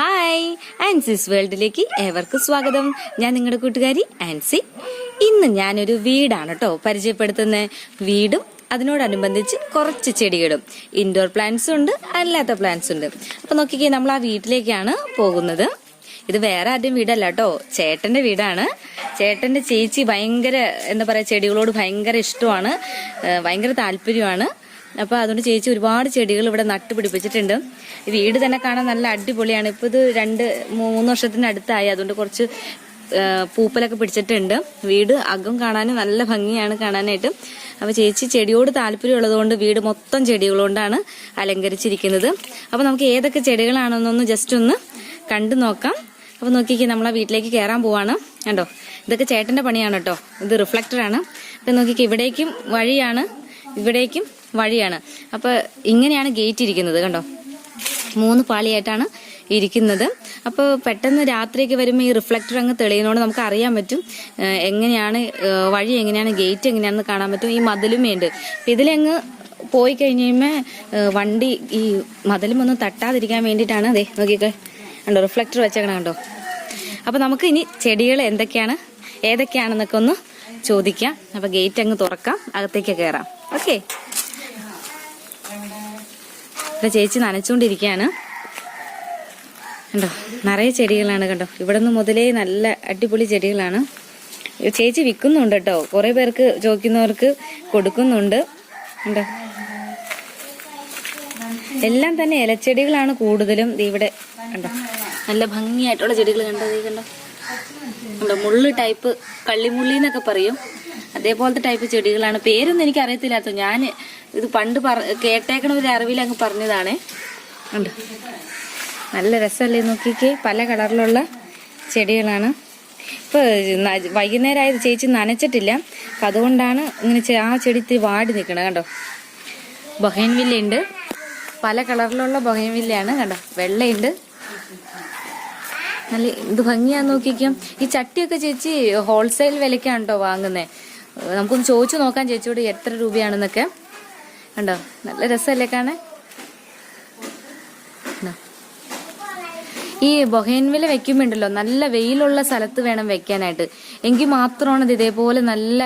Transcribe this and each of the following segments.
Hi Ansys വേൾഡിലേക്ക് ഏവർക്കും സ്വാഗതം. ഞാൻ നിങ്ങളുടെ കൂട്ടുകാരി ആൻസി ഇന്ന് ഞാനൊരു വീടാണ് കേട്ടോ പരിചയപ്പെടുത്തുന്ന. വീടും അതിനോടനുബന്ധിച്ച് കുറച്ച് ചെടികളും. ഇൻഡോർ പ്ലാന്റ്സും ഉണ്ട് അല്ലാത്ത പ്ലാന്റ്സും ഉണ്ട്. അപ്പൊ നോക്കിക്കേ നമ്മൾ ആ വീട്ടിലേക്കാണ് പോകുന്നത്. ഇത് വേറെ ആദ്യം വീടല്ല കേട്ടോ ചേട്ടന്റെ വീടാണ്. ചേട്ടന്റെ ചേച്ചി ഭയങ്കര എന്താ പറയാ ചെടികളോട് ഭയങ്കര ഇഷ്ടമാണ്. ഭയങ്കര താല്പര്യമാണ്. അപ്പൊ അതുകൊണ്ട് ചേച്ചി ഒരുപാട് ചെടികൾ ഇവിടെ നട്ടുപിടിപ്പിച്ചിട്ടുണ്ട് വീട് തന്നെ കാണാൻ നല്ല അടിപൊളിയാണ്. ഇപ്പൊ ഇത് രണ്ട് മൂന്ന് വർഷത്തിനടുത്തായി അതുകൊണ്ട് കുറച്ച് പൂപ്പലൊക്കെ പിടിച്ചിട്ടുണ്ട്. വീട് അകം കാണാനും നല്ല ഭംഗിയാണ് കാണാനായിട്ട്. അപ്പൊ ചേച്ചി ചെടിയോട് താല്പര്യം ഉള്ളതുകൊണ്ട് വീട് മൊത്തം ചെടികളുകൊണ്ടാണ് അലങ്കരിച്ചിരിക്കുന്നത്. അപ്പൊ നമുക്ക് ഏതൊക്കെ ചെടികളാണെന്നൊന്ന് ജസ്റ്റ് ഒന്ന് കണ്ടു നോക്കാം. അപ്പൊ നോക്കിക്കേ നമ്മളെ വീട്ടിലേക്ക് കയറാൻ പോവാണ്. കണ്ടോ? ഇതൊക്കെ ചേട്ടന്റെ പണിയാണ് കേട്ടോ. ഇത് റിഫ്ലക്ടർ ആണ്. അപ്പൊ നോക്കിക്കേ ഇവിടേക്കും വഴിയാണ് ഇവിടേക്കും വഴിയാണ്. അപ്പൊ ഇങ്ങനെയാണ് ഗേറ്റ് ഇരിക്കുന്നത് കണ്ടോ? മൂന്ന് പാളിയായിട്ടാണ് ഇരിക്കുന്നത്. അപ്പോൾ പെട്ടെന്ന് രാത്രിയൊക്കെ വരുമ്പോൾ ഈ റിഫ്ലക്ടർ അങ്ങ് തെളിയുന്നതുകൊണ്ട് നമുക്ക് അറിയാൻ പറ്റും എങ്ങനെയാണ് വഴി എങ്ങനെയാണ് ഗേറ്റ് എങ്ങനെയാണെന്ന് കാണാൻ പറ്റും. ഈ മതിലുമേണ്ട് ഇതിലങ്ങ് പോയി കഴിഞ്ഞ് വണ്ടി ഈ മതിലുമൊന്നും തട്ടാതിരിക്കാൻ വേണ്ടിയിട്ടാണ് അതെ നോക്കിയൊക്കെ കണ്ടോ റിഫ്ലക്ടർ വെച്ചേക്കണം കണ്ടോ? അപ്പോൾ നമുക്ക് ഇനി ചെടികൾ എന്തൊക്കെയാണ് ഏതൊക്കെയാണെന്നൊക്കെ ഒന്ന് ചോദിക്കാം. അപ്പോൾ ഗേറ്റ് അങ്ങ് തുറക്കാം അകത്തേക്ക് കയറാം. ഓക്കെ. ഇവിടെ ചേച്ചി നനച്ചുകൊണ്ടിരിക്കുകയാണ്. കണ്ടോ നിറയെ ചെടികളാണ് കണ്ടോ. ഇവിടെ നിന്ന് മുതലേ നല്ല അടിപൊളി ചെടികളാണ്. ചേച്ചി വിൽക്കുന്നുണ്ട് കേട്ടോ. കുറേ പേർക്ക് ചോദിക്കുന്നവർക്ക് കൊടുക്കുന്നുണ്ട്. കണ്ടോ. എല്ലാം തന്നെ ഇലച്ചെടികളാണ് കൂടുതലും. ഇവിടെ കണ്ടോ. നല്ല ഭംഗിയായിട്ടുള്ള ചെടികൾ കണ്ടോ കണ്ടോ. കണ്ടോ മുള്ള് ടൈപ്പ് കള്ളിമുള്ളി എന്നൊക്കെ പറയും. അതേപോലത്തെ ടൈപ്പ് ചെടികളാണ്. പേരൊന്നും എനിക്ക് അറിയത്തില്ലാത്ത ഞാൻ ഇത് പണ്ട് പറ കേട്ടേക്കണ ഒരു അറിവിൽ അങ്ങ് പറഞ്ഞതാണ്. ഉണ്ട്. നല്ല രസമല്ലേ നോക്കിക്കേ. പല കളറിലുള്ള ചെടികളാണ്. ഇപ്പൊ ന- വൈകുന്നേരമായത് ചേച്ചി നനച്ചിട്ടില്ല. അപ്പൊ അതുകൊണ്ടാണ് ഇങ്ങനെ ആ ചെടി ഇത്തിരി വാടി നിൽക്കണത് കണ്ടോ? ബൊഹൈൻവില്ലയുണ്ട് പല കളറിലുള്ള ബൊഹൈൻവില്ലയാണ് കണ്ടോ? വെള്ളയുണ്ട്. നല്ല ഇത് ഭംഗിയാന്ന് നോക്കിക്കും. ഈ ചട്ടിയൊക്കെ ചേച്ചി ഹോൾസെയിൽ വിലക്കാണ് കേട്ടോ വാങ്ങുന്നേ. നമുക്കൊന്ന് ചോദിച്ചു നോക്കാം ചേച്ചിയോട് എത്ര രൂപയാണെന്നൊക്കെ. കണ്ടോ? നല്ല രസമല്ലേ കണ്ടോ? ഈ ബൊഹേൻവില വെക്കുമ്പോണ്ടല്ലോ നല്ല വെയിലുള്ള സ്ഥലത്ത് വേണം വെക്കാനായിട്ട്. എങ്കിൽ മാത്രമാണ് ഇത് ഇതേപോലെ നല്ല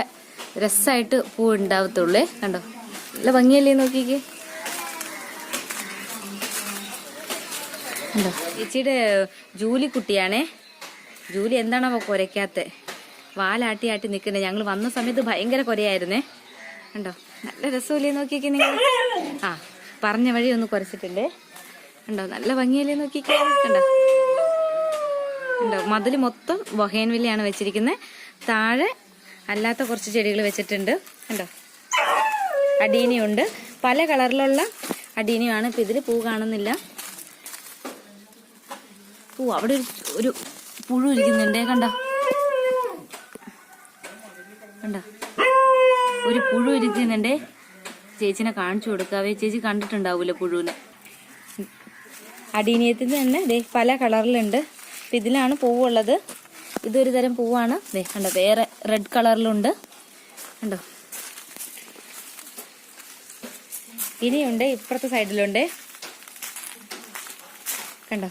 രസമായിട്ട് പൂ ഉണ്ടാവത്തുള്ളേ. കണ്ടോ? നല്ല ഭംഗിയല്ലേ നോക്കിക്കേ? കണ്ടോ? ചേച്ചിയുടെ ജൂലി കുട്ടിയാണേ ജൂലി എന്താണോ കുരയ്ക്കാത്ത? വാലാട്ടി നിൽക്കുന്നേ. നിൽക്കുന്നത് ഞങ്ങൾ വന്ന സമയത്ത് ഭയങ്കര കുരയായിരുന്നേ. കണ്ടോ? നല്ല രസമല്ലേ നോക്കിക്കേ നിങ്ങൾ? ആ പറഞ്ഞ വഴി ഒന്ന് കുറച്ചിട്ടുണ്ടേ കണ്ടോ? നല്ല ഭംഗിയല്ലേ നോക്കിക്കേ കണ്ടോ? കണ്ടോ? മതിൽ മൊത്തം ബൊഹേൻവില്ലയാണ് വെച്ചിരിക്കുന്നത് താഴെ അല്ലാത്ത കുറച്ച് ചെടികൾ വെച്ചിട്ടുണ്ട്. കണ്ടോ? അടീനിയുണ്ട്. പല കളറിലുള്ള അടീനിയാണ്. ഇപ്പൊ ഇതിൽ പൂ കാണുന്നില്ല. പൂ അവിടെ ഒരു പുഴു ഇരിക്കുന്നുണ്ടേ. കണ്ടോ? കണ്ടോ? ഒരു പുഴു ഇരിക്കുന്നുണ്ടേ. ചേച്ചിനെ കാണിച്ചു കൊടുക്കാവേ ചേച്ചി കണ്ടിട്ടുണ്ടാവൂല പുഴുവിനെ. അടീനിയത്തിൽ തന്നെ ദേ പല കളറിലുണ്ട്. അപ്പൊ ഇതിലാണ് പൂവുള്ളത്. ഇതൊരു തരം പൂവാണ്. ദേ കണ്ടോ വേറെ റെഡ് കളറിലുണ്ട്. കണ്ടോ? ഇനിയുണ്ട് ഇപ്പുറത്തെ സൈഡിലുണ്ട്. കണ്ടോ?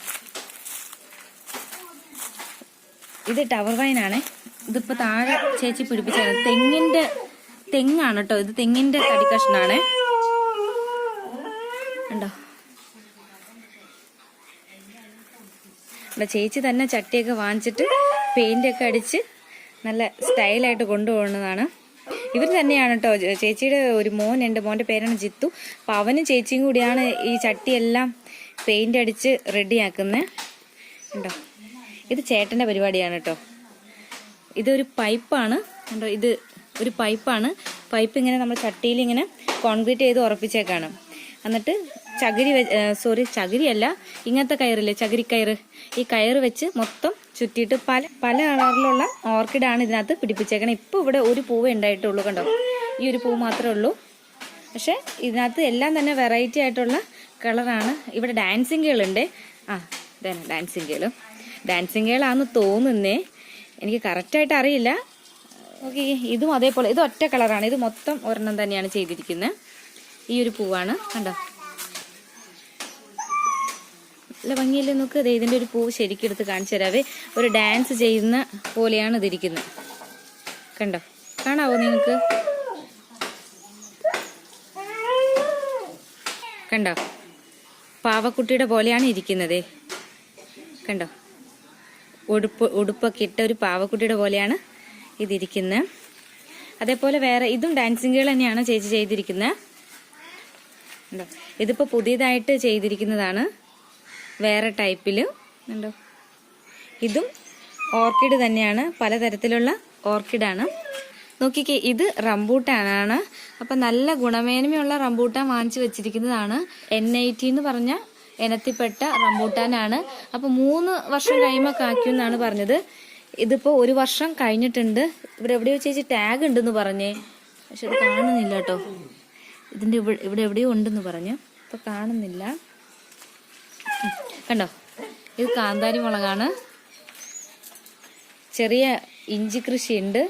ഇത് ടവർ വൈനാണ് ഇതിപ്പോ താഴെ ചേച്ചി പിടിപ്പിച്ചാണ് തെങ്ങിന്റെ തെങ്ങാണ് കേട്ടോ ഇത്. തെങ്ങിന്റെ തടി ഇവിടെ ചേച്ചി തന്നെ ചട്ടിയൊക്കെ വാങ്ങിച്ചിട്ട് ഒക്കെ അടിച്ച് നല്ല സ്റ്റൈലായിട്ട് കൊണ്ടുപോകുന്നതാണ്. ഇവർ തന്നെയാണ് കേട്ടോ ചേച്ചിയുടെ ഒരു മോൻ ഉണ്ട്. മോന്റെ പേരാണ് ജിത്തു. അപ്പൊ അവനും ചേച്ചിയും കൂടിയാണ് ഈ ചട്ടിയെല്ലാം പെയിന്റ് അടിച്ച് റെഡിയാക്കുന്നത് ഉണ്ടോ ഇത് ചേട്ടന്റെ പരിപാടിയാണ് കേട്ടോ ഇതൊരു പൈപ്പാണ്. കണ്ടോ ഇത് ഒരു പൈപ്പാണ്. പൈപ്പ് ഇങ്ങനെ നമ്മൾ ചട്ടിയിൽ ഇങ്ങനെ കോൺക്രീറ്റ് ചെയ്ത് ഉറപ്പിച്ചേക്കാണ്. എന്നിട്ട് ചകിരി സോറി ചകിരിയല്ല ഇങ്ങനത്തെ കയറില്ലേ ചകിരി കയറ് ഈ കയറ് വെച്ച് മൊത്തം ചുറ്റിയിട്ട് പല പല കളറിലുള്ള ഓർക്കിഡാണ് ഇതിനകത്ത് പിടിപ്പിച്ചേക്കണം. ഇപ്പോൾ ഇവിടെ ഒരു പൂവേ ഉണ്ടായിട്ടുള്ളൂ കണ്ടോ. ഈ ഒരു പൂവ് മാത്രമേ ഉള്ളൂ. പക്ഷേ ഇതിനകത്ത് എല്ലാം തന്നെ വെറൈറ്റി ആയിട്ടുള്ള കളറാണ് ഇവിടെ ഡാൻസിങ് കേളുണ്ട്. ആ ഇതാണ് ഡാൻസിങ് കേളും. ഡാൻസിങ് കേളാന്ന് തോന്നുന്നേ എനിക്ക് കറക്റ്റായിട്ട് അറിയില്ല. ഓക്കെ ഇതും അതേപോലെ ഇത് ഒറ്റ കളറാണ് ഇത് മൊത്തം ഒരെണ്ണം തന്നെയാണ് ചെയ്തിരിക്കുന്നത് ഈ ഒരു പൂവാണ്. കണ്ടോ? നല്ല ഭംഗിയല്ലേ നോക്ക്? ദേ ഇതിന്റെ ഒരു പൂവ് ശരിക്കും എടുത്ത് കാണിച്ചു തരാവേ. ഒരു ഡാൻസ് ചെയ്യുന്ന പോലെയാണ് ഇതിരിക്കുന്നത് കണ്ടോ? കാണാവോ നിങ്ങൾക്ക്? കണ്ടോ? പാവക്കുട്ടിയുടെ പോലെയാണ് ഇരിക്കുന്നത്. കണ്ടോ? ഉടുപ്പ് ഉടുപ്പൊക്കെ ഇട്ട ഒരു പാവക്കുട്ടിയുടെ പോലെയാണ് ഇതിരിക്കുന്നത് അതേപോലെ വേറെ ഇതും ഡാൻസിങ് ഗേൾ തന്നെയാണ് ചേച്ചി ചെയ്തിരിക്കുന്നത് ഇതിപ്പോൾ പുതിയതായിട്ട് ചെയ്തിരിക്കുന്നതാണ്. വേറെ ടൈപ്പിൽ ഉണ്ടോ? ഇതും ഓർക്കിഡ് തന്നെയാണ്. പലതരത്തിലുള്ള ഓർക്കിഡാണ്. നോക്കിക്കേ ഇത് റംബൂട്ടാനാണ്. അപ്പം നല്ല ഗുണമേന്മയുള്ള റംബൂട്ടാൻ വാങ്ങിച്ചു വെച്ചിരിക്കുന്നതാണ് എൻ ഐ ടി എന്ന് പറഞ്ഞ ഇനത്തിൽപ്പെട്ട റംബൂട്ടാനാണ്. അപ്പോൾ മൂന്ന് വർഷം കഴിയുമ്പോൾ കായ്ക്കുമെന്നാണ് പറഞ്ഞത്. ഇതിപ്പോൾ ഒരു വർഷം കഴിഞ്ഞിട്ടുണ്ട്. ഇവിടെ എവിടെയോ ചേച്ചി ടാഗ് ഉണ്ടെന്ന് പറഞ്ഞേ. പക്ഷെ ഇത് കാണുന്നില്ല കേട്ടോ. ഇതിന്റെ ഇവിടെ എവിടെയോ ഉണ്ടെന്ന് പറഞ്ഞു. ഇപ്പൊ കാണുന്നില്ല. കണ്ടോ? ഇത് കാന്താരി മുളകാണ്. ചെറിയ ഇഞ്ചി കൃഷിയുണ്ട്.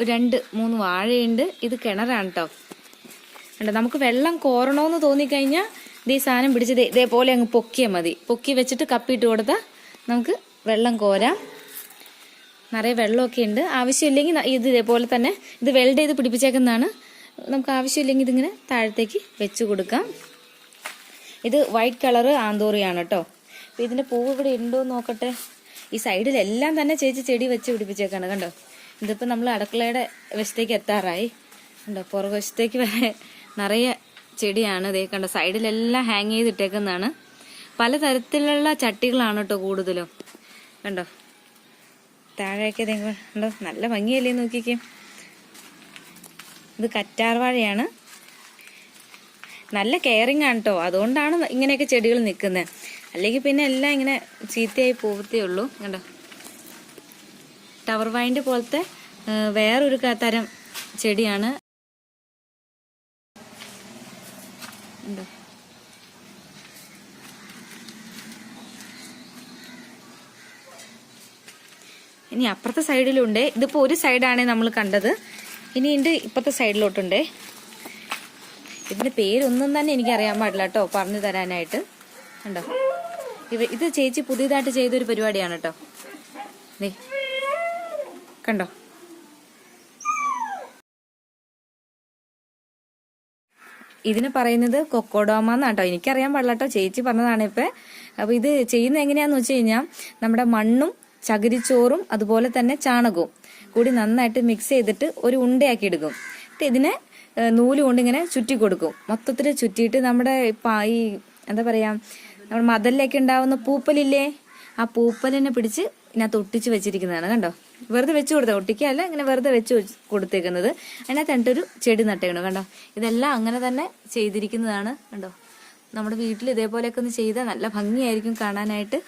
രണ്ട് മൂന്ന് വാഴയുണ്ട്. ഇത് കിണറാണ് കേട്ടോ കണ്ടോ? നമുക്ക് വെള്ളം കോരണമെന്ന് തോന്നിക്കഴിഞ്ഞാൽ ഇത് ഈ സാധനം പിടിച്ചത് ഇതേപോലെ അങ്ങ് പൊക്കിയാൽ മതി. പൊക്കി വെച്ചിട്ട് കപ്പിയിട്ട് കൊടുത്താൽ നമുക്ക് വെള്ളം കോരാം. നിറയെ വെള്ളമൊക്കെ ഉണ്ട്. ആവശ്യമില്ലെങ്കിൽ ഇത് ഇതേപോലെ തന്നെ ഇത് വെൽഡ് ചെയ്ത് പിടിപ്പിച്ചേക്കുന്നതാണ്. നമുക്ക് ആവശ്യമില്ലെങ്കിൽ ഇതിങ്ങനെ താഴത്തേക്ക് വെച്ച് കൊടുക്കാം. ഇത് വൈറ്റ് കളറ് ആന്തോറിയാണ് കേട്ടോ അപ്പം ഇതിന്റെ പൂവ് ഇവിടെ ഉണ്ടോ എന്ന് നോക്കട്ടെ. ഈ സൈഡിലെല്ലാം തന്നെ ചേച്ചി ചെടി വെച്ച് പിടിപ്പിച്ചേക്കാണ്. കണ്ടോ? ഇതിപ്പോൾ നമ്മൾ അടുക്കളയുടെ വശത്തേക്ക് എത്താറായി. കണ്ടോ? പുറകുവശത്തേക്ക് വരെ നിറയെ ചെടിയാണ്. ഇതേ കണ്ട സൈഡിലെല്ലാം ഹാങ് ചെയ്തിട്ടേക്കുന്നതാണ്. പലതരത്തിലുള്ള ചട്ടികളാണ് കേട്ടോ കൂടുതലും. കണ്ടോ? താഴെയൊക്കെ ദേ കണ്ടോ നല്ല ഭംഗിയല്ലേ നോക്കിക്കേ. ഇത് കറ്റാർവാഴയാണ്. നല്ല കെയറിങ് ആണ് കേട്ടോ അതുകൊണ്ടാണ് ഇങ്ങനെയൊക്കെ ചെടികൾ നിൽക്കുന്നത് അല്ലെങ്കിൽ പിന്നെ എല്ലാം ഇങ്ങനെ ചീത്തയായി പോകത്തേ ഉള്ളൂ. കണ്ടോ? ടവർ വൈന്റെ പോലത്തെ വേറൊരു തരം ചെടിയാണ് കണ്ടോ ഇനി അപ്പുറത്തെ സൈഡിലുണ്ട്. ഇതിപ്പോൾ ഒരു സൈഡാണ് നമ്മൾ കണ്ടത്. ഇനി ഉണ്ട് ഇപ്പുറത്തെ സൈഡിലോട്ടുണ്ടേ. ഇതിന്റെ പേരൊന്നും തന്നെ എനിക്ക് അറിയാൻ പാടില്ല കേട്ടോ പറഞ്ഞു തരാനായിട്ട്. കണ്ടോ? ഇവ ഇത് ചേച്ചി പുതിയതായിട്ട് ചെയ്തൊരു പരിപാടിയാണ് കേട്ടോ. ദേ കണ്ടോ? ഇതിന് പറയുന്നത് കൊക്കോഡോമ എന്നാട്ടോ എനിക്കറിയാൻ പാടില്ല കേട്ടോ. ചേച്ചി പറഞ്ഞതാണ് ഇപ്പം. അപ്പോൾ ഇത് ചെയ്യുന്നത് എങ്ങനെയാന്ന് വെച്ച് കഴിഞ്ഞാൽ നമ്മുടെ മണ്ണും ചകിരിച്ചോറും അതുപോലെ തന്നെ ചാണകവും കൂടി നന്നായിട്ട് മിക്സ് ചെയ്തിട്ട് ഒരു ഉണ്ടയാക്കി എടുക്കും. ഇതിനെ നൂൽ കൊണ്ട് ഇങ്ങനെ ചുറ്റി കൊടുക്കും. മൊത്തത്തിൽ ചുറ്റിയിട്ട് നമ്മുടെ ഈ എന്താ പറയാ നമ്മുടെ മതലിലേക്ക് ഉണ്ടാവുന്ന പൂപ്പലില്ലേ? ആ പൂപ്പലിനെ പിടിച്ച് ഇതിനകത്ത് ഒട്ടിച്ച് വെച്ചിരിക്കുന്നതാണ്. കണ്ടോ? വെറുതെ വെച്ച് കൊടുത്ത ഒട്ടിക്കല്ല ഇങ്ങനെ വെറുതെ വെച്ച് കൊടുത്തേക്കുന്നത്. അതിനകത്ത് എന്നിട്ടൊരു ചെടി നട്ടേക്കണം. കണ്ടോ? ഇതെല്ലാം അങ്ങനെ തന്നെ ചെയ്തിരിക്കുന്നതാണ്. കണ്ടോ? നമ്മുടെ വീട്ടിൽ ഇതേപോലെയൊക്കെ ഒന്ന് ചെയ്താൽ നല്ല ഭംഗിയായിരിക്കും കാണാനായിട്ട്.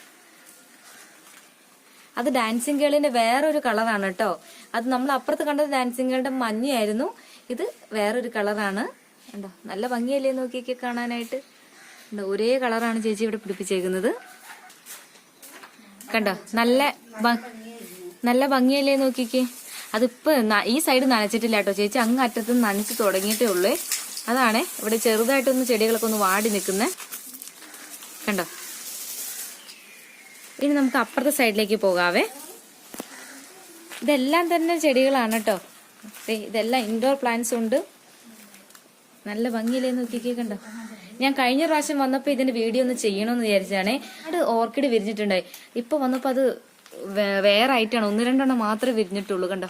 അത് ഡാൻസിങ് ഗേളിന്റെ വേറൊരു കളറാണ് കേട്ടോ. അത് നമ്മൾ അപ്പുറത്ത് കണ്ടത് ഡാൻസിങ് ഗേളിന്റെ മഞ്ഞയായിരുന്നു. ഇത് വേറൊരു കളറാണ് കണ്ടോ? നല്ല ഭംഗിയല്ലേ നോക്കിയൊക്കെ കാണാനായിട്ട്? കണ്ടോ? ഒരേ കളറാണ് ചേച്ചി ഇവിടെ പിടിപ്പിച്ചേക്കുന്നത്. കണ്ടോ? നല്ല നല്ല ഭംഗിയല്ലേ നോക്കിക്കേ അതിപ്പോ ഈ സൈഡ് നനച്ചിട്ടില്ല കേട്ടോ. ചേച്ചി അങ്ങ് അറ്റത്ത് നനച്ച് തുടങ്ങിയിട്ടേ ഉള്ളേ. അതാണ് ഇവിടെ ചെറുതായിട്ടൊന്ന് ചെടികളൊക്കെ ഒന്ന് വാടി നിൽക്കുന്നേ. കണ്ടോ? ഇനി നമുക്ക് അപ്പുറത്തെ സൈഡിലേക്ക് പോകാവേ. ഇതെല്ലാം തന്നെ ചെടികളാണ് കേട്ടോ. ഇതെല്ലാം ഇൻഡോർ പ്ലാന്റ്സ് ഉണ്ട്. നല്ല ഭംഗിയില്ലേന്ന് നോക്കിക്കേ ഞാൻ കഴിഞ്ഞ പ്രാവശ്യം വന്നപ്പോൾ ഇതിന്റെ വീഡിയോ ഒന്ന് ചെയ്യണമെന്ന് വിചാരിച്ചാണേ അത് ഓർക്കിഡ് വിരിഞ്ഞിട്ടുണ്ടായി. ഇപ്പൊ വന്നപ്പോൾ അത് വേറെ ആയിട്ടാണ് ഒന്ന് രണ്ടെണ്ണം മാത്രമേ വിരിഞ്ഞിട്ടുള്ളൂ കണ്ടോ?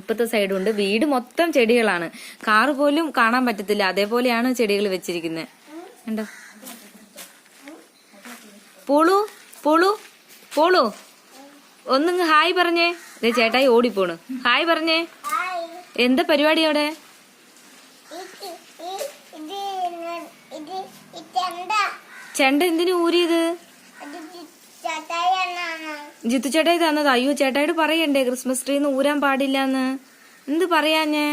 ഇപ്പത്തെ സൈഡുണ്ട് വീട് മൊത്തം ചെടികളാണ്. കാറ് പോലും കാണാൻ പറ്റത്തില്ല. അതേപോലെയാണ് ചെടികൾ വെച്ചിരിക്കുന്നത് കണ്ടോ? പോളു പോളു പോളു. ഒന്നിങ് ഹായ് പറഞ്ഞേ. ദേ ചേട്ടായി ഓടിപ്പോണ്. ഹായ് പറഞ്ഞേ. എന്താ പരിപാടി അവിടെ? ചേട്ട എന്തിനു ഊരിയത്? ജിത്തു ചേട്ടായി തന്നത്. അയ്യോ ചേട്ടായിട്ട് പറയണ്ടേ ക്രിസ്മസ് ട്രീന്ന് ഊരാൻ പാടില്ലെന്ന്. എന്ത് പറയാഞ്ഞേ?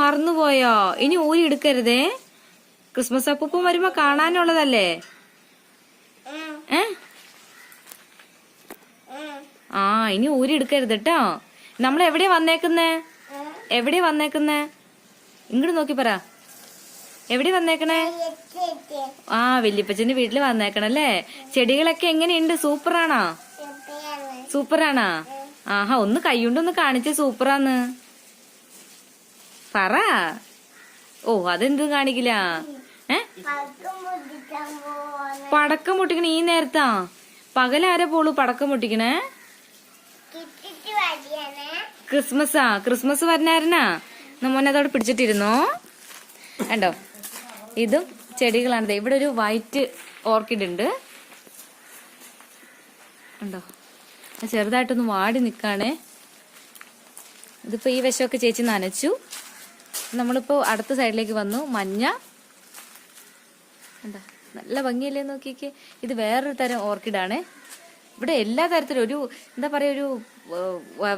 മറന്നുപോയോ? ഇനി ഊരി എടുക്കരുതേ. ക്രിസ്മസ് അപ്പൂപ്പം വരുമ്പോ കാണാനുള്ളതല്ലേ? ആ ഇനി ഊരി എടുക്കരുത് കേട്ടോ നമ്മൾ എവിടെ വന്നേക്കുന്നേ? എവിടെ വന്നേക്കുന്നേ? ഇങ്ങോട്ട് നോക്കി പറ. എവിടെ വന്നേക്കണേ? ആ വല്യപ്പച്ചന്റെ വീട്ടിൽ വന്നേക്കണല്ലേ ചെടികളൊക്കെ എങ്ങനെയുണ്ട്? സൂപ്പറാണോ? സൂപ്പറാണോ? ആഹാ ഒന്ന് കൈകൊണ്ടൊന്ന് കാണിച്ച സൂപ്പറാന്ന്. പറ. ഓ അതെന്ത് കാണിക്കില്ല. ഏ? പടക്കം പൊട്ടിക്കണ ഈ നേരത്താ. പകലാരെ പോളൂ പടക്കം പൊട്ടിക്കണേ? ക്രിസ്മസാ. ക്രിസ്മസ് വരണായിരുന്നാ നമ്മോനെ അതോടെ പിടിച്ചിട്ടിരുന്നോ? കണ്ടോ? ഇതും ചെടികളാണ്. ഇവിടെ ഒരു വൈറ്റ് ഓർക്കിഡ് ഉണ്ട്. ഉണ്ടോ ചെറുതായിട്ടൊന്ന് വാടി നിൽക്കാണേ ഇതിപ്പോ ഈ വശമൊക്കെ ചേച്ചി നനച്ചു. നമ്മളിപ്പോ അടുത്ത സൈഡിലേക്ക് വന്നു. മഞ്ഞ. കണ്ടോ? നല്ല ഭംഗിയല്ലേ നോക്കിക്കേ. ഇത് വേറൊരു തരം ഓർക്കിഡാണ്. ഇവിടെ എല്ലാ തരത്തിലും ഒരു എന്താ പറയുക ഒരു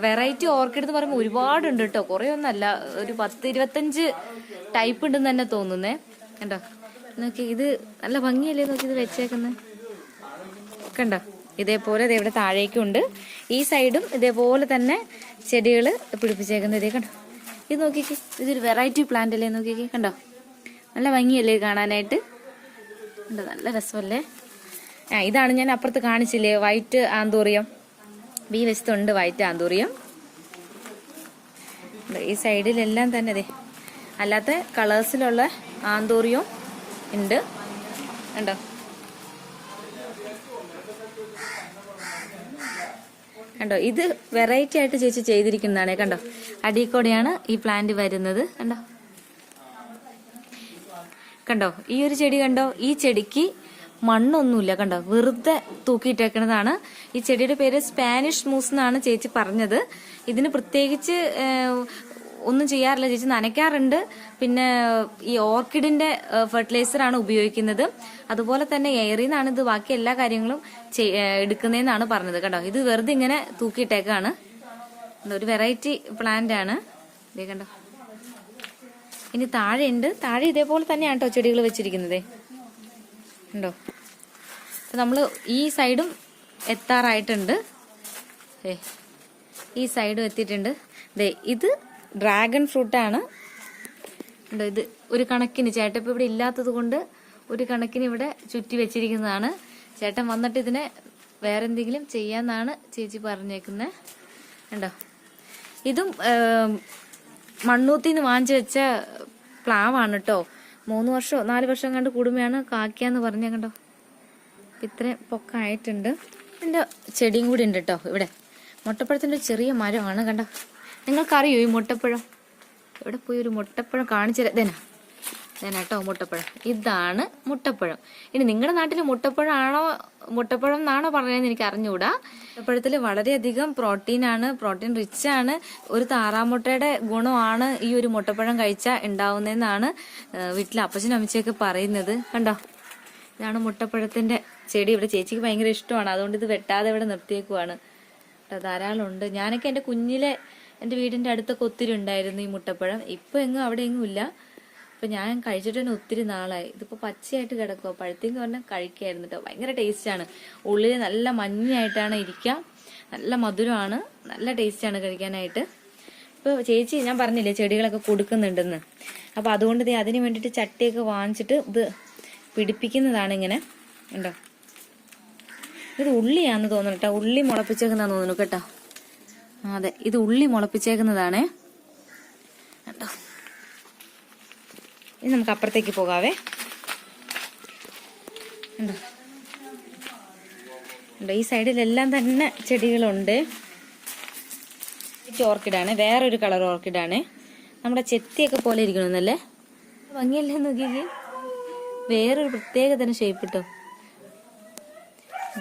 വെറൈറ്റി ഓർക്കിഡ് എന്ന് പറയുമ്പോൾ ഒരുപാടുണ്ട് കേട്ടോ. കുറേ ഒന്നല്ല ഒരു പത്ത് ഇരുപത്തഞ്ച് ടൈപ്പ് ഉണ്ടെന്ന് തന്നെ തോന്നുന്നേ. കണ്ടോ? നോക്കി ഇത് നല്ല ഭംഗിയല്ലേ നോക്കി ഇത് വെച്ചേക്കുന്നത് കണ്ടോ? ഇതേപോലെ ഇത് ഇവിടെ താഴേക്കും ഉണ്ട് ഈ സൈഡും ഇതേപോലെ തന്നെ ചെടികൾ പിടിപ്പിച്ചേക്കുന്നത് ഇതേ കണ്ടോ? ഇത് നോക്കിക്കേ ഇതൊരു വെറൈറ്റി പ്ലാന്റ് അല്ലേ നോക്കിക്കേ. കണ്ടോ? നല്ല ഭംഗിയല്ലേ കാണാനായിട്ട്. ഉണ്ട് നല്ല രസമല്ലേ? ആ ഇതാണ് ഞാൻ അപ്പുറത്ത് കാണിച്ചില്ലേ വൈറ്റ് ആന്തൂറിയം. ബി വശത്തുണ്ട് വൈറ്റ് ആന്തൂറിയം. ഈ സൈഡിലെല്ലാം തന്നെ അതെ അല്ലാത്ത കളേഴ്സിലുള്ള ആന്തൂറിയും ഉണ്ട്. ഉണ്ടോ കണ്ടോ? ഇത് വെറൈറ്റി ആയിട്ട് ചേച്ചി ചെയ്തിരിക്കുന്നതാണ് കണ്ടോ? അടിയിൽ ഈ പ്ലാന്റ് വരുന്നത് കണ്ടോ? കണ്ടോ ഈ ഒരു ചെടി കണ്ടോ ഈ ചെടിക്ക് മണ്ണൊന്നുമില്ല കണ്ടോ വെറുതെ തൂക്കിയിട്ടേക്കണതാണ്. ഈ ചെടിയുടെ പേര് സ്പാനിഷ് മൂസ് എന്നാണ് ചേച്ചി പറഞ്ഞത്. ഇതിന് പ്രത്യേകിച്ച് ഒന്നും ചെയ്യാറില്ല. ചേച്ചി നനയ്ക്കാറുണ്ട്. പിന്നെ ഈ ഓർക്കിഡിന്റെ ഫെർട്ടിലൈസർ ആണ് ഉപയോഗിക്കുന്നത്. അതുപോലെ തന്നെ എയറിന്നാണ് ഇത് ബാക്കി എല്ലാ കാര്യങ്ങളും എടുക്കുന്നതെന്നാണ് പറഞ്ഞത് കേട്ടോ ഇത് വെറുതെ ഇങ്ങനെ തൂക്കിയിട്ടേക്കാണ്. ഒരു വെറൈറ്റി പ്ലാന്റ് ആണ്. കണ്ടോ. ഇനി താഴെ ഉണ്ട് താഴെ ഇതേപോലെ തന്നെയാണ് കേട്ടോ ചെടികൾ വെച്ചിരിക്കുന്നത്. ഉണ്ടോ? നമ്മൾ ഈ സൈഡും എത്താറായിട്ടുണ്ട്. ഏ ഈ സൈഡും എത്തിയിട്ടുണ്ട്. ദേ ഇത് ഡ്രാഗൺ ഫ്രൂട്ടാണ്. ഉണ്ടോ ഇത് ഒരു കണക്കിന് ചേട്ടൻ ഇവിടെ ഇല്ലാത്തത് കൊണ്ട് ഒരു കണക്കിന് ഇവിടെ ചുറ്റി വെച്ചിരിക്കുന്നതാണ്. ചേട്ടൻ വന്നിട്ട് ഇതിനെ വേറെ എന്തെങ്കിലും ചെയ്യാന്നാണ് ചേച്ചി പറഞ്ഞേക്കുന്നത് ഉണ്ടോ? ഇതും ഏം, മണ്ണൂത്തിന്ന് വാങ്ങിച്ചു വെച്ച പ്ലാവാണ് കേട്ടോ മൂന്ന് വർഷമോ നാല് വർഷം കണ്ട് കുടുമയാണ് കാക്കിയാന്ന് പറഞ്ഞ കണ്ടോ ഇത്രയും പൊക്കായിട്ടുണ്ട്. എന്റെ ചെടിയും കൂടി ഉണ്ട് കേട്ടോ ഇവിടെ. മുട്ടപ്പഴത്തിന്റെ ചെറിയ മരമാണ് കണ്ടോ. നിങ്ങൾക്കറിയോ ഈ മുട്ടപ്പഴം? ഇവിടെ പോയി ഒരു മുട്ടപ്പഴം കാണിച്ചു തരാം. ഇതേനാ കേട്ടോ മുട്ടപ്പഴം. ഇതാണ് മുട്ടപ്പഴം. ഇനി നിങ്ങളുടെ നാട്ടിൽ മുട്ടപ്പഴമാണോ മുട്ടപ്പഴം എന്നാണോ പറയുന്നത് എനിക്ക് അറിഞ്ഞുകൂടാ മുട്ടപ്പഴത്തിൽ വളരെയധികം പ്രോട്ടീൻ ആണ് പ്രോട്ടീൻ റിച്ച് ആണ്. ഒരു താറാമുട്ടയുടെ ഗുണമാണ് ഈ ഒരു മുട്ടപ്പഴം കഴിച്ചാൽ ഉണ്ടാവുന്നതെന്നാണ് വീട്ടിലെ അപ്പച്ചനും അമ്മച്ചയൊക്കെ പറയുന്നത്. കണ്ടോ? ഇതാണ് മുട്ടപ്പഴത്തിന്റെ ചെടി. ഇവിടെ ചേച്ചിക്ക് ഭയങ്കര ഇഷ്ടമാണ്. അതുകൊണ്ട് ഇത് വെട്ടാതെ ഇവിടെ നിർത്തിയേക്കുവാണ്. ധാരാളം ഉണ്ട്. ഞാനൊക്കെ എന്റെ കുഞ്ഞിലെ എന്റെ വീടിന്റെ അടുത്തൊക്കെ ഒത്തിരി ഉണ്ടായിരുന്നു ഈ മുട്ടപ്പഴം. ഇപ്പം എങ്ങും അവിടെ എങ്ങും ഇല്ല. അപ്പം ഞാൻ കഴിച്ചിട്ട് തന്നെ ഒത്തിരി നാളായി. ഇതിപ്പോൾ പച്ചയായിട്ട് കിടക്കുക പഴുത്തേക്ക് പറഞ്ഞാൽ കഴിക്കായിരുന്നു കേട്ടോ ഭയങ്കര ആണ്. ഉള്ളിൽ നല്ല മഞ്ഞായിട്ടാണ് ഇരിക്കുക നല്ല മധുരമാണ്. നല്ല ടേസ്റ്റാണ് കഴിക്കാനായിട്ട്. ഇപ്പോൾ ചേച്ചി ഞാൻ പറഞ്ഞില്ലേ ചെടികളൊക്കെ കൊടുക്കുന്നുണ്ടെന്ന്. അപ്പോൾ അതുകൊണ്ട് ദേ അതിന് വേണ്ടിയിട്ട് ചട്ടിയൊക്കെ വാങ്ങിച്ചിട്ട് ഇത് പിടിപ്പിക്കുന്നതാണ് ഇങ്ങനെ. ഉണ്ടോ ഇത് ഉള്ളിയാന്ന് തോന്നുന്നു കേട്ടോ ഉള്ളി മുളപ്പിച്ചേക്കുന്നതാന്ന് തോന്നുന്നു കേട്ടോ. അതെ. ഇത് ഉള്ളി മുളപ്പിച്ചേക്കുന്നതാണേ. കേട്ടോ ഇനി നമുക്ക് അപ്പുറത്തേക്ക് പോകാവേ. ഈ സൈഡിലെല്ലാം തന്നെ ചെടികളുണ്ട്. ഓർക്കിഡാണ്. വേറൊരു കളർ ഓർക്കിഡാണ്. നമ്മുടെ ചെത്തിയൊക്കെ പോലെ ഇരിക്കണമെന്നല്ലേ ഭംഗിയല്ലേ നോക്കിക്കേ വേറൊരു പ്രത്യേക തന്നെ ഷേപ്പ് കിട്ടും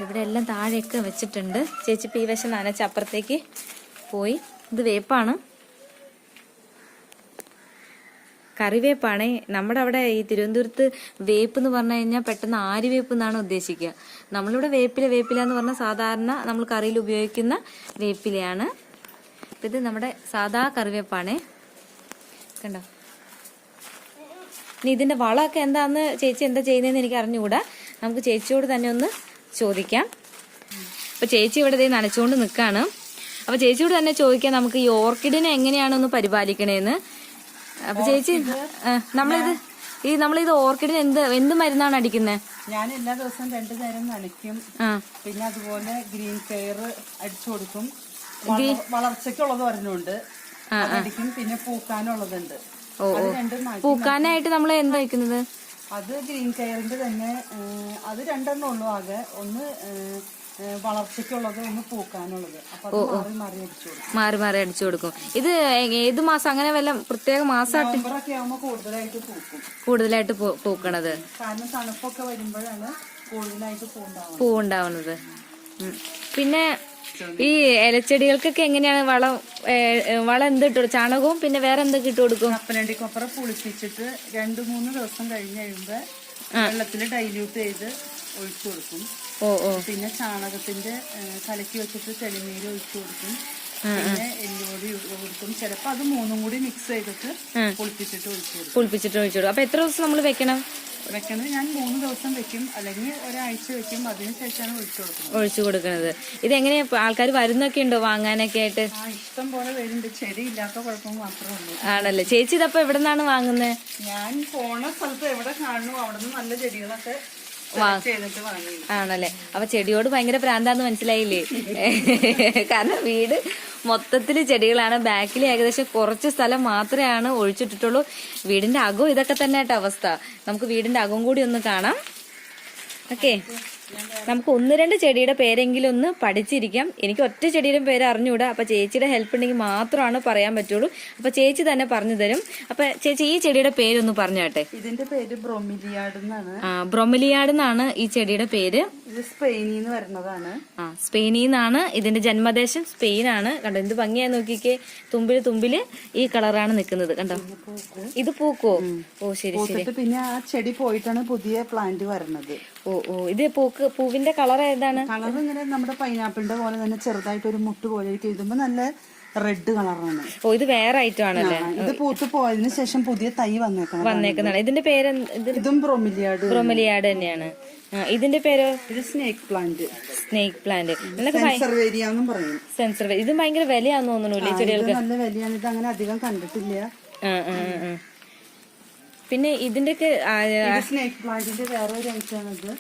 ഇവിടെ എല്ലാം താഴെയൊക്കെ വെച്ചിട്ടുണ്ട്. ചേച്ചി ഈ വശം നനച്ച് അപ്പുറത്തേക്ക് പോയി. ഇത് വേപ്പാണ്. കറിവേപ്പാണ്. നമ്മുടെ അവിടെ ഈ തിരുവനന്തപുരത്ത് വേപ്പ് എന്ന് പറഞ്ഞു കഴിഞ്ഞാൽ പെട്ടെന്ന് ആര്യവേപ്പ് എന്നാണ് ഉദ്ദേശിക്കുക. നമ്മളിവിടെ വേപ്പില വേപ്പില എന്ന് പറഞ്ഞാൽ സാധാരണ നമ്മൾ കറിയിൽ ഉപയോഗിക്കുന്ന വേപ്പിലയാണ്. ഇത് നമ്മുടെ സാധാ കറിവേപ്പാണേ. കണ്ടോ? ഇനി ഇതിന്റെ വളമൊക്കെ എന്താന്ന് ചേച്ചി എന്താ ചെയ്യുന്നതെന്ന് എനിക്ക് അറിഞ്ഞുകൂടാ. നമുക്ക് ചേച്ചിയോട് തന്നെ ഒന്ന് ചോദിക്കാം. അപ്പൊ ചേച്ചി ഇവിടെ ഇതേ നനച്ചുകൊണ്ട് നിൽക്കാണ് അപ്പൊ ചേച്ചിയോട് തന്നെ ചോദിക്കാം നമുക്ക് ഈ ഓർക്കിഡിനെ എങ്ങനെയാണ് ഒന്ന് പരിപാലിക്കണേന്ന്. അപ്പൊ ചേച്ചി നമ്മളിത് ഈ നമ്മളിത് ഓർക്കിഡിന് എന്ത് എന്ത് മരുന്നാണ് അടിക്കുന്നത് ഞാൻ എല്ലാ ദിവസവും രണ്ടു നേരം നനയ്ക്കും. പിന്നെ അതുപോലെ ഗ്രീൻ കെയർ അടിച്ചു കൊടുക്കും. വള- വളർച്ചയ്ക്കുള്ളത് ഒരെണ്ണമുണ്ട് അടിക്കും. പിന്നെ പൂക്കാനുള്ളതുണ്ട്. പൂക്കാനായിട്ട് നമ്മൾ എന്താ വയ്ക്കുന്നത് അത് ഗ്രീൻ കെയറിന്റെ തന്നെ അത് രണ്ടെണ്ണം ഉള്ളു ആകെ. ഒന്ന് വളർച്ചയ്ക്കുള്ളത് ഒന്ന് പൂക്കാനുള്ളത്. അപ്പൊ മാറി മാറി അടിച്ചു കൊടുക്കും. മാറി മാറി അടിച്ചു കൊടുക്കും. ഇത് ഏത് മാസം അങ്ങനെ വല്ല പ്രത്യേക മാസമായിട്ട് കൂടുതലായിട്ട് പൂക്കും. കൂടുതലായിട്ട് പൂക്കണത്? കാരണം തണുപ്പൊക്കെ വരുമ്പോഴാണ് കൂടുതലായിട്ട് പൂണ്ടാവുന്നത്. പൂ ഉണ്ടാവുന്നത് പിന്നെ ഈ ഇലച്ചെടികൾക്കൊക്കെ എങ്ങനെയാണ് വളം വളം എന്ത് ഇട്ടു? ചാണകവും പിന്നെ വേറെ എന്തൊക്കെ ഇട്ട് കൊടുക്കും? കപ്പലണ്ടി കൊപ്പറ പുളിപ്പിച്ചിട്ട് രണ്ടു മൂന്ന് ദിവസം കഴിഞ്ഞ് കഴിയുമ്പോ വെള്ളത്തിൽ ഡൈല്യൂട്ട് ചെയ്ത് ഒഴിച്ചു കൊടുക്കും. പിന്നെ ചാണകത്തിന്റെ കലക്കി വെച്ചിട്ട് തെളിനീര് ഒഴിച്ചു കൊടുക്കും. പിന്നെ എല്ലുപൊടി കൊടുക്കും. ചിലപ്പോ അത് മൂന്നും കൂടി മിക്സ് ചെയ്തിട്ട് പുളിപ്പിച്ചിട്ട് ഒഴിച്ചു കൊടുക്കും. പുളിപ്പിച്ചിട്ട് ഒഴിച്ചു കൊടുക്കും. അപ്പൊ എത്ര ദിവസം നമ്മൾ വെക്കണം? വെക്കുന്നത് ഞാൻ മൂന്ന് ദിവസം വെക്കും. അല്ലെങ്കിൽ ഒരാഴ്ച വെക്കും. അതിനുശേഷമാണ് ഒഴിച്ചു കൊടുക്കുന്നത്. ഒഴിച്ചു കൊടുക്കുന്നത്. ഇത് എങ്ങനെയാ ആൾക്കാർ വരുന്നൊക്കെ ഉണ്ടോ വാങ്ങാനൊക്കെ ആയിട്ട്? ഇഷ്ടം പോലെ വരുന്നുണ്ട് ചെടി ഇല്ലാത്ത കുഴപ്പം മാത്രമേ ഉള്ളൂ. ആണല്ലേ. ചേച്ചി ഇതപ്പോ എവിടെ നിന്നാണ് വാങ്ങുന്നത് ഞാൻ പോണ സ്ഥലത്ത് എവിടെ കാണുന്നു അവിടെ നിന്ന് നല്ല ചെടികളൊക്കെ ആണല്ലേ? അപ്പൊ ചെടിയോട് ഭയങ്കര പ്രാന്താന്ന് മനസ്സിലായില്ലേ? കാരണം വീട് മൊത്തത്തിൽ ചെടികളാണ്. ബാക്കിൽ ഏകദേശം കുറച്ച് സ്ഥലം മാത്രമേ ആണ് ഒഴിച്ചിട്ടിട്ടുള്ളൂ. വീടിന്റെ അകവും ഇതൊക്കെ തന്നെ ആയിട്ട് അവസ്ഥ. നമുക്ക് വീടിന്റെ അകവും കൂടി ഒന്ന് കാണാം. ഓക്കെ. നമുക്ക് ഒന്ന് രണ്ട് ചെടിയുടെ പേരെങ്കിലും ഒന്ന് പഠിച്ചിരിക്കാം. എനിക്ക് ഒറ്റ ചെടിയുടെ പേര് അറിഞ്ഞുകൂടാ അപ്പൊ ചേച്ചിയുടെ ഹെൽപ്പ് ഉണ്ടെങ്കിൽ മാത്രമാണ് പറയാൻ പറ്റുള്ളൂ. അപ്പൊ ചേച്ചി തന്നെ പറഞ്ഞു തരും. അപ്പൊ ചേച്ചി ഈ ചെടിയുടെ പേരൊന്ന് പറഞ്ഞാട്ടെ ഇതിന്റെ പേര് ബ്രൊമിലിയാഡ് എന്നാണ് ആ ബ്രൊമിലിയാട് എന്നാണ് ഈ ചെടിയുടെ പേര്. ഇത് സ്പെയിനിൽ നിന്ന് വരുന്നതാണ്. ആ സ്പെയിനിൽ നിന്നാണ് ഇതിന്റെ ജന്മദേശം സ്പെയിൻ ആണ് കണ്ടോ എന്ത് ഭംഗിയാ നോക്കിക്കേ. തുമ്പിൽ തുമ്പിൽ ഈ കളറാണ് നിൽക്കുന്നത്. കണ്ടോ? ഇത് പൂക്കോ? ഓ ശരി ശരി. പിന്നെ ആ ചെടി പോയിട്ടാണ് പുതിയ പ്ലാന്റ് വരുന്നത്. ഓ ഓ ഇത് പൂക്ക് പൂവിന്റെ കളർ ഏതാണ്? കളർ ഇങ്ങനെ നമ്മുടെ പൈനാപ്പിളിന്റെ പോലെ തന്നെ ചെറുതായിട്ട് ഒരു മുട്ട് പോലെ ഇരിക്കും. നല്ല റെഡ് കളറാണ്. ഓ ഇത് വേറെ ഐറ്റം ആണല്ലേ? ഇത് പൂത്ത് പോയതിനു ശേഷം പുതിയ തൈ വന്നേക്കണം വന്നേക്കുന്നതാണ്. ഇതിന്റെ പേര് ഇതും ബ്രോമിലിയാട് ബ്രോമിലിയാട് തന്നെയാണ്. ഇതിന്റെ പേര്? ഇത് snake plant. Snake plant. Sensor ഇത് ഭയങ്കര വിലയാന്ന് തോന്നുന്നു ചെടികൾക്ക്? നല്ല വിലയാണ്. ഇത് അങ്ങനെ അധികം കണ്ടിട്ടില്ല. പിന്നെ ഇതിന്റെ സ്നേക്ക് പ്ലാന്റിന്റെ വേറെ ഒരു ഐറ്റമാണ് ഇത്.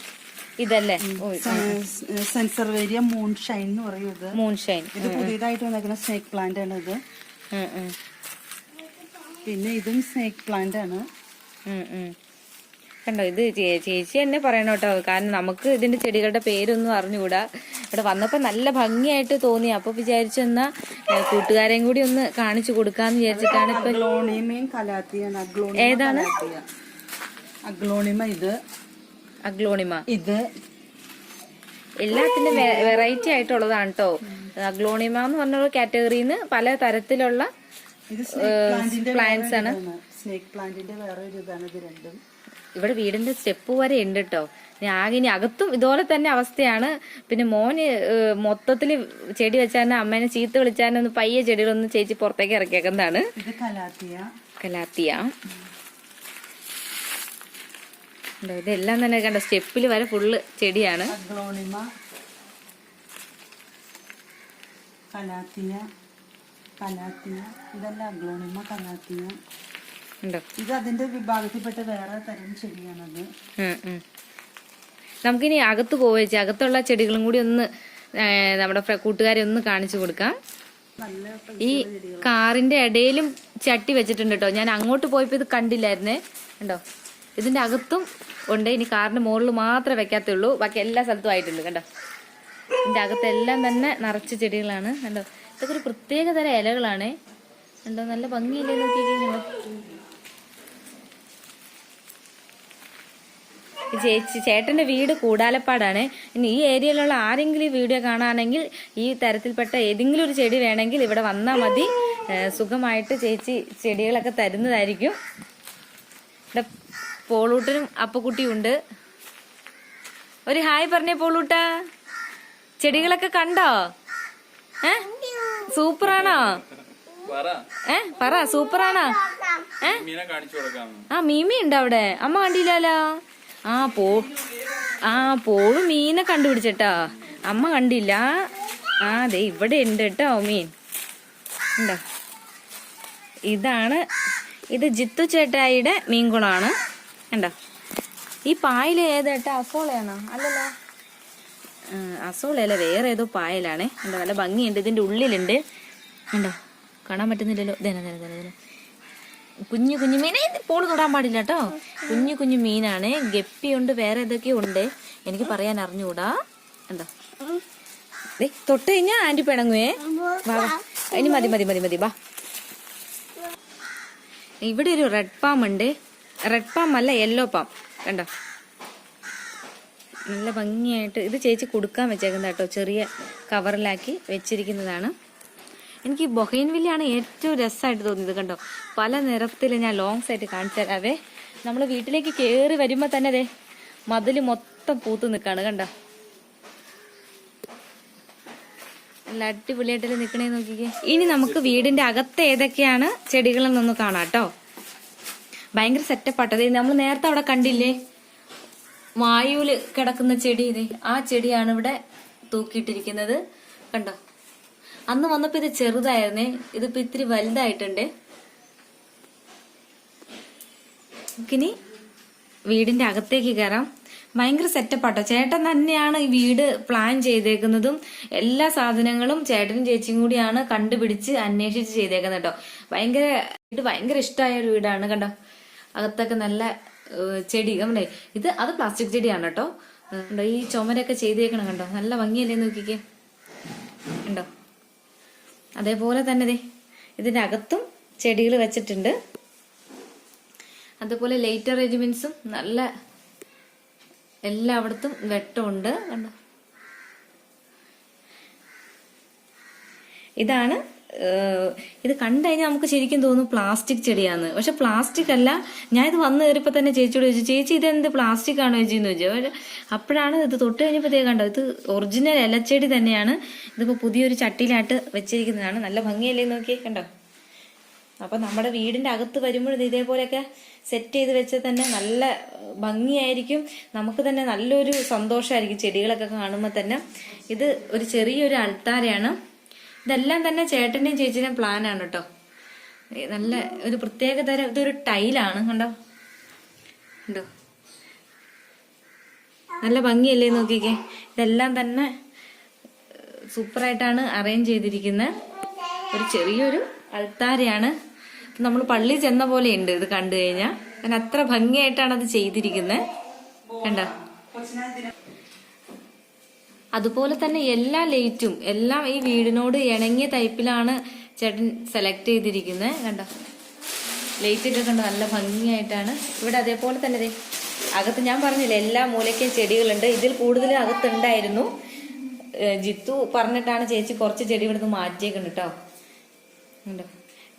ഇതല്ലേ? സെൻസർ സെൻസർവേരിയ മൂൺ ഷൈൻ എന്ന് പറയുന്നത് മൂൺ മൂൺഷൈൻ ഇത് പുതിയതായിട്ട് വന്നേക്കുന്ന സ്നേക്ക് പ്ലാന്റ് ആണ് ഇത്. പിന്നെ ഇതും സ്നേക്ക് പ്ലാന്റ് ആണ്. കണ്ടോ? ഇത് ചേച്ചി തന്നെ പറയണം കേട്ടോ. കാരണം നമുക്ക് ഇതിന്റെ ചെടികളുടെ പേരൊന്നും അറിഞ്ഞുകൂടാ. ഇവിടെ വന്നപ്പോൾ നല്ല ഭംഗിയായിട്ട് തോന്നി. അപ്പോൾ വിചാരിച്ചു എന്നാ കൂട്ടുകാരെയും കൂടി ഒന്ന് കാണിച്ചു കൊടുക്കാന്ന് വിചാരിച്ചിട്ടാണ് ഇപ്പൊ ഏതാണ്? അഗ്ലോണിമ ഇത്. അഗ്ലോണിമ. ഇത്. എല്ലാത്തിന്റെ വെറൈറ്റി ആയിട്ടുള്ളതാണ് കേട്ടോ അഗ്ലോണിമ എന്ന് പറഞ്ഞ കാറ്റഗറിയിൽ നിന്ന് പല തരത്തിലുള്ള പ്ലാന്റ്സ് ആണ്. സ്നേക് പ്ലാന്റിന്റെ വേറെ ഒരു ഇതാണ് ഇത് രണ്ടും. ഇവിടെ വീടിന്റെ സ്റ്റെപ്പ് വരെ ഉണ്ട് കേട്ടോ ആകെ ഇനി അകത്തും ഇതുപോലെ തന്നെ അവസ്ഥയാണ്. പിന്നെ മോന് മൊത്തത്തിൽ മൊത്തത്തിൽ ചെടി വെച്ചാൽ അമ്മേനെ ചീത്ത വിളിച്ചാൽ ഒന്ന് പയ്യെ ചെടികളൊന്ന് ചേച്ചി പുറത്തേക്ക് ഇറക്കിയേക്കുന്നതാണ്. കലാത്തിയ. ഇതെല്ലാം തന്നെ കണ്ട സ്റ്റെപ്പിൽ വരെ ഫുള്ള് ചെടിയാണ്. കലാത്തിയ. കലാത്തിയ. ഇതെല്ലാം അഗ്ലോണിമ കലാത്തിയ. ഇത് അതിന്റെ വിഭാഗത്തിൽപ്പെട്ട വേറെ തരം ചെടിയാണത്. ഉം, ഉം. നമുക്കിനി അകത്ത് പോവേച്ചി അകത്തുള്ള ചെടികളും കൂടി ഒന്ന് നമ്മുടെ കൂട്ടുകാരെ ഒന്ന് കാണിച്ചു കൊടുക്കാം. ഈ കാറിന്റെ ഇടയിലും ചട്ടി വെച്ചിട്ടുണ്ട് കേട്ടോ. ഞാൻ അങ്ങോട്ട് പോയപ്പോ ഇത് കണ്ടില്ലായിരുന്നേ. കണ്ടോ? ഇതിന്റെ അകത്തും ഉണ്ട്. ഇനി കാറിന്റെ മുകളിൽ മാത്രമേ വെക്കാത്തുള്ളൂ. ബാക്കി എല്ലാ സ്ഥലത്തും ആയിട്ടുണ്ട്. കണ്ടോ? ഇതിന്റെ അകത്തെല്ലാം തന്നെ നിറച്ച് ചെടികളാണ്. കണ്ടോ? ഇതൊക്കെ ഒരു പ്രത്യേക തരം ഇലകളാണ്. കണ്ടോ? നല്ല ഭംഗിയില്ലേ നോക്കിക്കോ ചേച്ചി ചേട്ടന്റെ വീട് കൂടാലപ്പാടാണ്. ഇനി ഈ ഏരിയയിലുള്ള ആരെങ്കിലും ഈ വീഡിയോ കാണാണെങ്കിൽ ഈ തരത്തിൽപ്പെട്ട ഏതെങ്കിലും ഒരു ചെടി വേണമെങ്കിൽ ഇവിടെ വന്നാൽ മതി. സുഖമായിട്ട് ചേച്ചി ചെടികളൊക്കെ തരുന്നതായിരിക്കും. ഇവിടെ പോളൂട്ടനും അപ്പക്കുട്ടിയും ഉണ്ട്. ഒരു ഹായ് പറഞ്ഞേ പോളൂട്ട. ചെടികളൊക്കെ കണ്ടോ? ഏ? സൂപ്പറാണോ? പറ. ഏ പറ സൂപ്പറാണോ? ഏ? ആ മീമി ഉണ്ട് അവിടെ അമ്മ കണ്ടില്ലല്ലോ. ആ പോ. ആ പോൾ മീനെ കണ്ടുപിടിച്ചട്ടാ. അമ്മ കണ്ടില്ല. ആ അതെ ഇവിടെ ഉണ്ട് കേട്ടോ മീൻ. ഉണ്ടോ? ഇതാണ്. ഇത് ജിത്തു ചേട്ടായിയുടെ മീൻകുളമാണ്. കണ്ടോ? ഈ പായൽ ഏതേട്ടാ അസോളയാണോ? അല്ലല്ലോ. അസോളയല്ല വേറെ ഏതോ പായലാണ്. കണ്ടോ? നല്ല ഭംഗിയുണ്ട്. ഇതിന്റെ ഉള്ളിലുണ്ട്. കണ്ടോ? കാണാൻ പറ്റുന്നില്ലല്ലോ. ധന ധന ധന തന്നെ കുഞ്ഞു കുഞ്ഞു മീനെ പോൾ തൊടാൻ പാടില്ല കേട്ടോ കുഞ്ഞു കുഞ്ഞു മീനാണ്. ഗപ്പിയുണ്ട് വേറെ ഏതൊക്കെയോ ഉണ്ട്. എനിക്ക് പറയാൻ അറിഞ്ഞുകൂടാ എന്താ തൊട്ട് കഴിഞ്ഞാ ആന്റി പിണങ്ങുവേ. ഇനി മതി മതി മതി മതി. വാ. ഇവിടെ ഒരു റെഡ് പാം ഉണ്ട്. റെഡ് പാം അല്ല യെല്ലോ പാം കണ്ടോ? നല്ല ഭംഗിയായിട്ട് ഇത് ചേച്ചി കൊടുക്കാൻ വെച്ചേക്കുന്ന കേട്ടോ ചെറിയ കവറിലാക്കി വെച്ചിരിക്കുന്നതാണ്. എനിക്ക് ഈ ബൊഹൈൻവില്ലാണ് ഏറ്റവും രസമായിട്ട് തോന്നിയത് കണ്ടോ? പല നിറത്തിൽ ഞാൻ ലോങ് ആയിട്ട് കാണിച്ചു തരാവേ നമ്മൾ വീട്ടിലേക്ക് കയറി വരുമ്പോൾ തന്നെ അതെ മതിൽ മൊത്തം പൂത്ത് നിൽക്കാണ് കണ്ടോ? നല്ല അടിപൊളിയായിട്ടല്ലേ നിൽക്കണേ നോക്കിക്കേ. ഇനി നമുക്ക് വീടിന്റെ അകത്ത് ഏതൊക്കെയാണ് ചെടികളെന്നൊന്ന് കാണാം കേട്ടോ. ഭയങ്കര സെറ്റപ്പ് ആട്ടത് നമ്മൾ നേരത്തെ അവിടെ കണ്ടില്ലേ? വായുവിൽ കിടക്കുന്ന ചെടി ഇത് ആ ചെടിയാണ് ഇവിടെ തൂക്കിയിട്ടിരിക്കുന്നത്. കണ്ടോ? അന്ന് വന്നപ്പോ ഇത് ചെറുതായിരുന്നേ. ഇതിപ്പോ ഇത്തിരി വലുതായിട്ടുണ്ട്. നമുക്കിനി വീടിന്റെ അകത്തേക്ക് കയറാം ഭയങ്കര സെറ്റപ്പ് ആട്ടോ ചേട്ടൻ തന്നെയാണ് ഈ വീട് പ്ലാൻ ചെയ്തേക്കുന്നതും എല്ലാ സാധനങ്ങളും ചേട്ടനും ചേച്ചിയും കൂടിയാണ് കണ്ടുപിടിച്ച് അന്വേഷിച്ച് ചെയ്തേക്കുന്നത് കേട്ടോ. ഭയങ്കര വീട് ഭയങ്കര ഇഷ്ടമായ ഒരു വീടാണ് കണ്ടോ. അകത്തൊക്കെ നല്ല ചെടി. നമ്മുടെ ഇത് അത് പ്ലാസ്റ്റിക് ചെടിയാണ് കേട്ടോ. ഈ ചുമരൊക്കെ ചെയ്തേക്കണം കണ്ടോ? നല്ല ഭംഗിയല്ലേ നോക്കിക്കേ. ഉണ്ടോ അതേപോലെ തന്നെ ദേ ഇതിന്റെ അകത്തും ചെടികൾ വെച്ചിട്ടുണ്ട്. അതുപോലെ ലൈറ്റ് അറേഞ്ച്മെന്റ്സും നല്ല എല്ലായിടത്തും വെട്ടമുണ്ട്. കണ്ടോ? ഇതാണ് ഇത് കണ്ടു കഴിഞ്ഞാൽ നമുക്ക് ശരിക്കും തോന്നും പ്ലാസ്റ്റിക് ചെടിയാന്ന് പക്ഷെ പ്ലാസ്റ്റിക് അല്ല ഞാൻ ഇത് വന്ന് കയറിയപ്പോൾ തന്നെ ചേച്ചിയോട് ചോദിച്ചു ചേച്ചി ഇത് എന്ത് പ്ലാസ്റ്റിക് ആണോ ചേച്ചി? എന്ന് ചോദിച്ചു. അപ്പോഴാണ് ഇത് തൊട്ട് കഴിഞ്ഞപ്പോഴത്തേ കണ്ടോ ഇത് ഒറിജിനൽ ഇലച്ചെടി തന്നെയാണ്. ഇതിപ്പോ പുതിയൊരു ചട്ടിയിലായിട്ട് വെച്ചിരിക്കുന്നതാണ്. നല്ല ഭംഗിയല്ലേ നോക്കിയേ കണ്ടോ? അപ്പൊ നമ്മുടെ വീടിന്റെ അകത്ത് വരുമ്പോൾ ഇത് ഇതേപോലെയൊക്കെ സെറ്റ് ചെയ്ത് വെച്ചാൽ തന്നെ നല്ല ഭംഗിയായിരിക്കും. നമുക്ക് തന്നെ നല്ലൊരു സന്തോഷമായിരിക്കും ചെടികളൊക്കെ കാണുമ്പോൾ തന്നെ. ഇത് ഒരു ചെറിയൊരു അൾത്താരയാണ്. ഇതെല്ലാം തന്നെ ചേട്ടന്റെയും ചേച്ചിയുടെയും പ്ലാനാണ് കേട്ടോ. നല്ല ഒരു പ്രത്യേക തരം ഇതൊരു ടൈലാണ് കണ്ടോ? കണ്ടോ? നല്ല ഭംഗിയല്ലേ നോക്കിക്കേ. ഇതെല്ലാം തന്നെ സൂപ്പറായിട്ടാണ് അറേഞ്ച് ചെയ്തിരിക്കുന്നത് ഒരു ചെറിയൊരു അൾത്താരയാണ്. നമ്മൾ പള്ളി ചെന്ന പോലെ ഉണ്ട് ഇത് കണ്ടു കഴിഞ്ഞാൽ കാരണം അത്ര ഭംഗിയായിട്ടാണ് അത് ചെയ്തിരിക്കുന്നത് കണ്ട? അതുപോലെ തന്നെ എല്ലാ ലൈറ്റും എല്ലാം ഈ വീടിനോട് ഇണങ്ങിയ ടൈപ്പിലാണ് ചേട്ടൻ സെലക്ട് ചെയ്തിരിക്കുന്നത്. കണ്ടോ? ഇട്ട് കണ്ടോ? നല്ല ഭംഗിയായിട്ടാണ്. ഇവിടെ അതേപോലെ തന്നെ അകത്ത് ഞാൻ പറഞ്ഞില്ല എല്ലാ മൂലയ്ക്കും ചെടികളുണ്ട്. ഇതിൽ കൂടുതൽ അകത്തുണ്ടായിരുന്നു. ജിത്തു പറഞ്ഞിട്ടാണ് ചേച്ചി കുറച്ച് ചെടി ഇവിടുന്ന് മാറ്റിയേക്കുന്നത് കേട്ടോ. കണ്ടോ?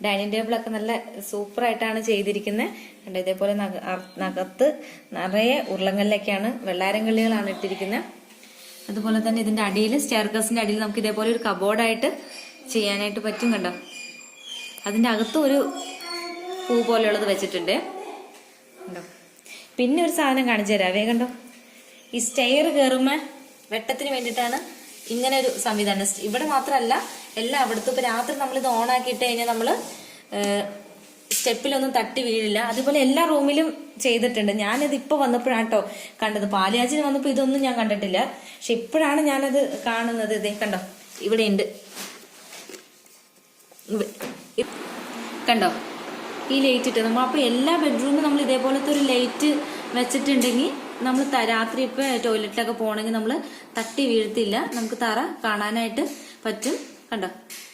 ഡൈനിങ് ടേബിളൊക്കെ നല്ല സൂപ്പറായിട്ടാണ് ചെയ്തിരിക്കുന്നത്. കണ്ടോ? ഇതേപോലെ നകത്ത് നിറയെ ഉരുളങ്ങളിലൊക്കെയാണ് വെള്ളാരം കള്ളികളാണ് ഇട്ടിരിക്കുന്നത്. അതുപോലെ തന്നെ ഇതിന്റെ അടിയിൽ സ്റ്റെയർകസിന്റെ അടിയിൽ നമുക്ക് ഇതേപോലെ ഒരു കബോർഡായിട്ട് ചെയ്യാനായിട്ട് പറ്റും കണ്ടോ? അതിന്റെ അകത്ത് ഒരു പൂ പോലെയുള്ളത് വെച്ചിട്ടുണ്ട്. കണ്ടോ? പിന്നെ ഒരു സാധനം കാണിച്ചു തരാവേ കണ്ടോ? ഈ സ്റ്റെയർ കയറുമ്പോൾ വെട്ടത്തിന് വേണ്ടിയിട്ടാണ് ഇങ്ങനെ ഒരു സംവിധാനം. ഇവിടെ മാത്രമല്ല അവിടുത്തെ ഇപ്പൊ രാത്രി നമ്മൾ ഇത് ഓൺ ആക്കിയിട്ട് കഴിഞ്ഞാൽ നമ്മൾ സ്റ്റെപ്പിലൊന്നും തട്ടി വീഴില്ല. അതുപോലെ എല്ലാ റൂമിലും ചെയ്തിട്ടുണ്ട്. ഞാനത് ഇപ്പൊ വന്നപ്പോഴാണ് കേട്ടോ കണ്ടത്. പാലിയാച്ചിന് വന്നപ്പോൾ ഇതൊന്നും ഞാൻ കണ്ടിട്ടില്ല. പക്ഷെ ഇപ്പോഴാണ് ഞാനത് കാണുന്നത്. ഇതേ കണ്ടോ? ഇവിടെ ഉണ്ട് കണ്ടോ? ഈ ലൈറ്റ് ഇട്ട് നമ്മൾ അപ്പോൾ എല്ലാ ബെഡ്റൂമിലും നമ്മൾ ഇതേപോലത്തെ ഒരു ലൈറ്റ് വെച്ചിട്ടുണ്ടെങ്കിൽ നമ്മൾ രാത്രി ഇപ്പോൾ ടോയ്ലറ്റിലൊക്കെ പോകണമെങ്കിൽ നമ്മൾ തട്ടി വീഴ്ത്തില്ല. നമുക്ക് തറ കാണാനായിട്ട് പറ്റും. കണ്ടോ?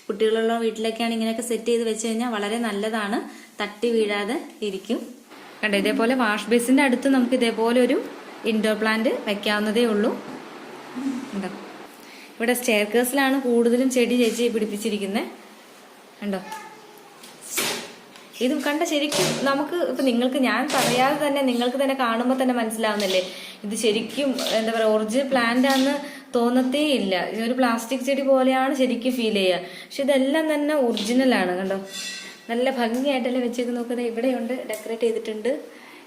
കുട്ടികളുള്ള വീട്ടിലൊക്കെയാണ് ഇങ്ങനെയൊക്കെ സെറ്റ് ചെയ്ത് വെച്ച് കഴിഞ്ഞാൽ വളരെ നല്ലതാണ്. തട്ടി വീഴാതെ ഇരിക്കും. കണ്ടോ ഇതേപോലെ വാഷ് ബേസിന്റെ അടുത്ത് നമുക്ക് ഇതേപോലെ ഒരു ഇൻഡോർ പ്ലാന്റ് വെക്കാവുന്നതേ ഉള്ളൂ. കണ്ടോ? ഇവിടെ സ്റ്റെയർക്കേഴ്സിലാണ് കൂടുതലും ചെടി ചേച്ചി പിടിപ്പിച്ചിരിക്കുന്നത് കണ്ടോ? ഇത് കണ്ട ശരിക്കും നമുക്ക് ഇപ്പൊ നിങ്ങൾക്ക് ഞാൻ പറയാതെ തന്നെ നിങ്ങൾക്ക് തന്നെ കാണുമ്പോൾ തന്നെ മനസ്സിലാവുന്നില്ലേ? ഇത് ശരിക്കും എന്താ പറയുക ഒറിജിനൽ പ്ലാന്റ് ആണെന്ന് തോന്നത്തേ ഇല്ല ഒരു പ്ലാസ്റ്റിക് ചെടി പോലെയാണ് ശരിക്കും ഫീൽ ചെയ്യുക. പക്ഷെ ഇതെല്ലാം തന്നെ ഒറിജിനൽ ആണ് കണ്ടോ? നല്ല ഭംഗിയായിട്ടല്ലേ വെച്ചേക്ക് നോക്കുന്നത് ഇവിടെയുണ്ട് ഡെക്കറേറ്റ് ചെയ്തിട്ടുണ്ട്.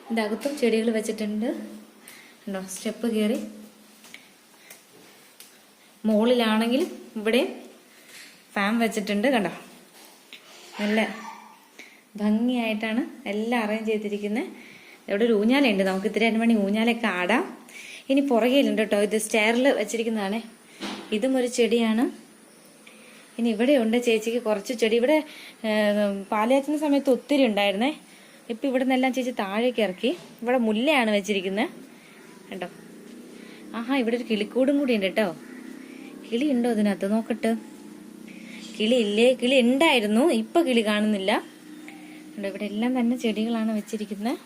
ഇതിന്റെ അകത്തും ചെടികൾ വെച്ചിട്ടുണ്ട്. കണ്ടോ? സ്റ്റെപ്പ് കയറി മുകളിലാണെങ്കിലും ഇവിടെ ഫാൻ വെച്ചിട്ടുണ്ട് കണ്ടോ? നല്ല ഭംഗിയായിട്ടാണ് എല്ലാം അറേഞ്ച് ചെയ്തിരിക്കുന്നത് ഇവിടെ ഒരു ഊഞ്ഞാലുണ്ട് നമുക്ക് ഇത്തിരി രണ്ട് മണി ഊഞ്ഞാലൊക്കെ ആടാം. ഇനി പുറകിലുണ്ട് കേട്ടോ ഇത് സ്റ്റെയറിൽ വെച്ചിരിക്കുന്നതാണ്. ഇതും ഒരു ചെടിയാണ്. ഇനി ഇവിടെ ഉണ്ട് ചേച്ചിക്ക് കുറച്ച് ചെടി. ഇവിടെ പാലയാച്ചുന്ന സമയത്ത് ഒത്തിരി ഉണ്ടായിരുന്നേ. ഇപ്പം ഇവിടെ നിന്നെല്ലാം ചേച്ചി താഴേക്ക് ഇറക്കി. ഇവിടെ മുല്ലയാണ് വെച്ചിരിക്കുന്നത് കേട്ടോ ആഹാ ഇവിടെ ഒരു കിളിക്കൂടും കൂടി ഉണ്ട് കേട്ടോ കിളി ഉണ്ടോ ഇതിനകത്ത് നോക്കട്ടെ. കിളി ഇല്ലേ? കിളി ഉണ്ടായിരുന്നു. ഇപ്പം കിളി കാണുന്നില്ല. ഇവിടെ എല്ലാം തന്നെ ചെടികളാണ് വെച്ചിരിക്കുന്നത്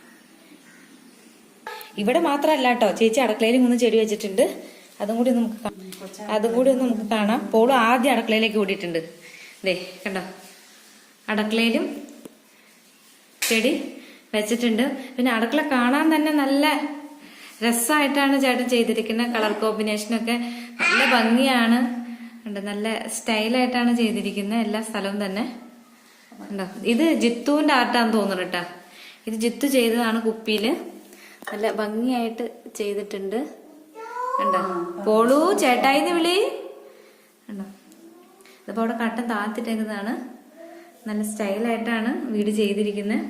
ഇവിടെ മാത്രമല്ല കേട്ടോ ചേച്ചി അടുക്കളയിൽ മൂന്ന് ചെടി വെച്ചിട്ടുണ്ട്. അതും കൂടി നമുക്ക് അതും കൂടി ഒന്ന് നമുക്ക് കാണാം. പോളും ആദ്യം അടുക്കളയിലേക്ക് ഓടിയിട്ടുണ്ട്. ദേ കണ്ടോ? അടുക്കളയിലും ചെടി വെച്ചിട്ടുണ്ട്. പിന്നെ അടുക്കള കാണാൻ തന്നെ നല്ല രസമായിട്ടാണ് ചേട്ടൻ ചെയ്തിരിക്കുന്നത്. കളർ കോമ്പിനേഷനൊക്കെ നല്ല ഭംഗിയാണ്. ഉണ്ട് നല്ല സ്റ്റൈലായിട്ടാണ് ചെയ്തിരിക്കുന്നത്. എല്ലാ സ്ഥലവും തന്നെ. ഉണ്ടോ ഇത് ജിത്തുവിന്റെ ആർട്ടാന്ന് തോന്നുന്നു കേട്ടോ ഇത് ജിത്തു ചെയ്തതാണ് കുപ്പിയിൽ. നല്ല ഭംഗിയായിട്ട് ചെയ്തിട്ടുണ്ട്. പോളൂ ചേട്ടായിന്ന് വിളി. ഉണ്ടോ ഇതിപ്പോ അവിടെ കട്ടൻ താത്തിട്ടേക്കുന്നതാണ് നല്ല സ്റ്റൈലായിട്ടാണ് വീട് ചെയ്തിരിക്കുന്നത്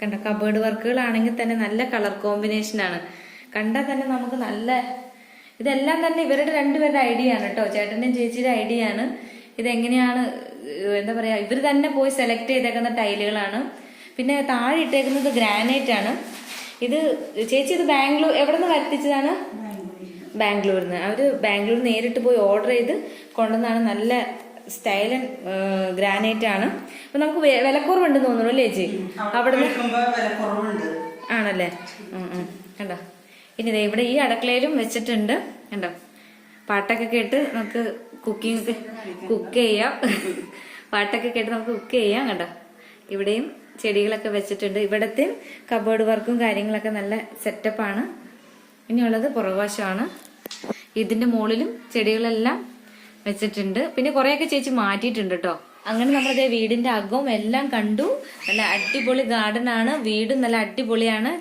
കണ്ട? കബേർഡ് വർക്കുകളാണെങ്കിൽ തന്നെ നല്ല കളർ കോമ്പിനേഷൻ ആണ്. കണ്ടാൽ തന്നെ നമുക്ക് നല്ല ഇതെല്ലാം തന്നെ ഇവരുടെ രണ്ടുപേരുടെ ഐഡിയ ആണ് കേട്ടോ. ചേട്ടന്റെയും ചേച്ചിയുടെ ഐഡിയ ആണ്. ഇതെങ്ങനെയാണ് എന്താ പറയുക ഇവർ തന്നെ പോയി സെലക്ട് ചെയ്തേക്കുന്ന ടൈലുകളാണ് പിന്നെ താഴെ ഇട്ടേക്കുന്നത് ഗ്രാനൈറ്റ് ആണ്. ഇത് ചേച്ചി ഇത് ബാംഗ്ലൂർ എവിടെ നിന്ന് വരുത്തിച്ചതാണ് ബാംഗ്ലൂരിൽ നിന്ന് അവർ ബാംഗ്ലൂർ നേരിട്ട് പോയി ഓർഡർ ചെയ്ത് കൊണ്ടുവന്നാണ്. നല്ല സ്റ്റൈലൻ ഗ്രാനൈറ്റ് ആണ്. അപ്പം നമുക്ക് വിലക്കുറവുണ്ട് വിലക്കുറവുണ്ടെന്ന് തോന്നുന്നു അല്ലേ ചേച്ചി? അവിടെ ആണല്ലേ. കണ്ടോ? ഇനി ദേ ഇവിടെ ഈ അടുക്കളയിലും വെച്ചിട്ടുണ്ട്. കണ്ടോ? പാട്ടൊക്കെ കേട്ട് നമുക്ക് കുക്കിംഗ് കുക്ക് ചെയ്യാം. പാട്ടൊക്കെ കേട്ട് നമുക്ക് കുക്ക് ചെയ്യാം. കണ്ടോ? ഇവിടെയും ചെടികളൊക്കെ വെച്ചിട്ടുണ്ട്. ഇവിടുത്തെ കബോർഡ് വർക്കും കാര്യങ്ങളൊക്കെ നല്ല സെറ്റപ്പാണ് ഇനിയുള്ളത് പുറകുവശമാണ്. ഇതിന്റെ മുകളിലും ചെടികളെല്ലാം വെച്ചിട്ടുണ്ട്. പിന്നെ കുറെയൊക്കെ ചേച്ചി മാറ്റിയിട്ടുണ്ട് കേട്ടോ അങ്ങനെ നമ്മുടെ വീടിന്റെ അകവും എല്ലാം കണ്ടു. നല്ല അടിപൊളി ഗാർഡൻ ആണ്. വീടും നല്ല അടിപൊളിയാണ്.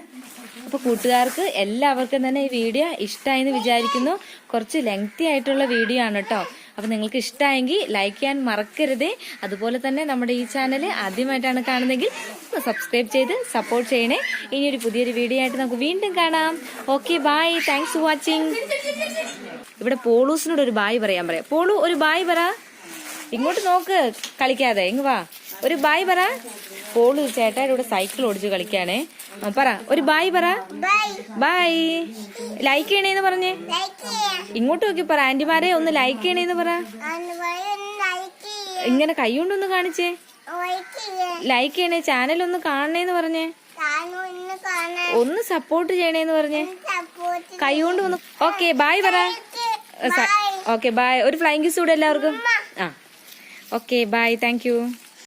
അപ്പൊ കൂട്ടുകാർക്ക് എല്ലാവർക്കും തന്നെ ഈ വീഡിയോ ഇഷ്ടമായെന്ന് വിചാരിക്കുന്നു. കുറച്ച് ലെങ്തി ആയിട്ടുള്ള വീഡിയോ ആണ് കേട്ടോ അപ്പോൾ നിങ്ങൾക്ക് ഇഷ്ടമായെങ്കിൽ ലൈക്ക് ചെയ്യാൻ മറക്കരുത്. അതുപോലെ തന്നെ നമ്മുടെ ഈ ചാനൽ ആദ്യമായിട്ടാണ് കാണുന്നതെങ്കിൽ സബ്സ്ക്രൈബ് ചെയ്ത് സപ്പോർട്ട് ചെയ്യണേ. ഇനിയൊരു പുതിയൊരു വീഡിയോ ആയിട്ട് നമുക്ക് വീണ്ടും കാണാം. Okay bye thanks for watching ഇവിടെ പോളൂസിനോട് ഒരു ബായ് പറയാൻ പറയാം. പോളു ഒരു ബായ് പറ. ഇങ്ങോട്ട് നോക്ക് കളിക്കാതെ. ഇങ്ങ് വാ. ഒരു ബായ് പറ. പോളു ചേട്ടാ ഇവിടെ സൈക്കിൾ ഓടിച്ച് കളിക്കാണേ പറ. ഒരു ബായ് പറ. ബായ്. ലൈക്ക് ചെയ്യണേന്ന് പറഞ്ഞേ. ഇങ്ങോട്ട് നോക്കി പറ. ആന്റിമാരെ ഒന്ന് ലൈക്ക് ചെയ്യണേന്ന് പറ. ഇങ്ങനെ കൈ കൊണ്ടൊന്ന് കാണിച്ചേ. ലൈക്ക് ചെയ്യണേ. ചാനൽ ഒന്ന് കാണണേന്ന് പറഞ്ഞേ. ഒന്ന് സപ്പോർട്ട് ചെയ്യണേന്ന് പറഞ്ഞേ. കൈ കൊണ്ട് ഒന്ന് ഓക്കെ ബായ് പറ. ഓക്കെ ബായ് ഒരു ഫ്ലൈങ് കിസ് കൂടെ എല്ലാവർക്കും. ആ. Okay bye thank